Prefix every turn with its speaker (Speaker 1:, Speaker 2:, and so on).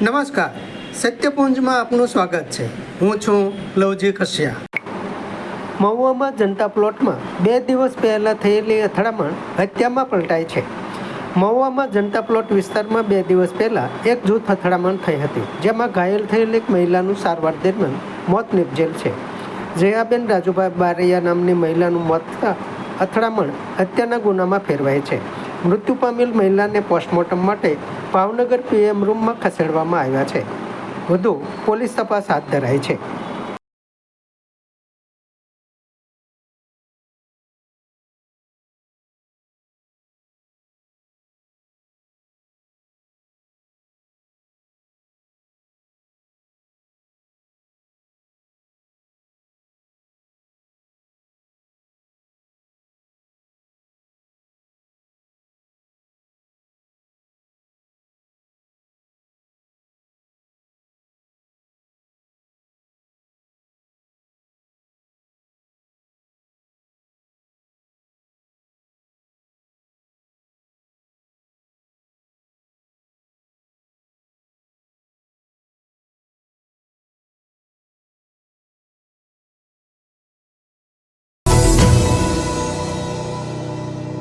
Speaker 1: નમસ્કાર. સત્યપુંજમાં આપનું સ્વાગત છે. હું છું લવજી કશ્યા. મહુવામાં જનતા પ્લોટમાં બે દિવસ પહેલાં થયેલી અથડામણ હત્યામાં પલટાઈ છે. મહુવામાં જનતા પ્લોટ વિસ્તારમાં બે દિવસ પહેલાં એક જૂથ અથડામણ થઈ હતી, જેમાં ઘાયલ થયેલ એક મહિલાનું સારવાર દરમિયાન મોત નિપજેલ છે. જયાબેન રાજુભાઈ બારૈયા નામની મહિલાનું મોત અથડામણ હત્યાના ગુનામાં ફેરવાય છે. મૃત્યુ પામેલ મહિલાને પોસ્ટમોર્ટમ માટે ભાવનગર પીએમ રૂમમાં ખસેડવામાં આવ્યા છે. વધુ પોલીસ તપાસ હાથ ધરાઈ છે.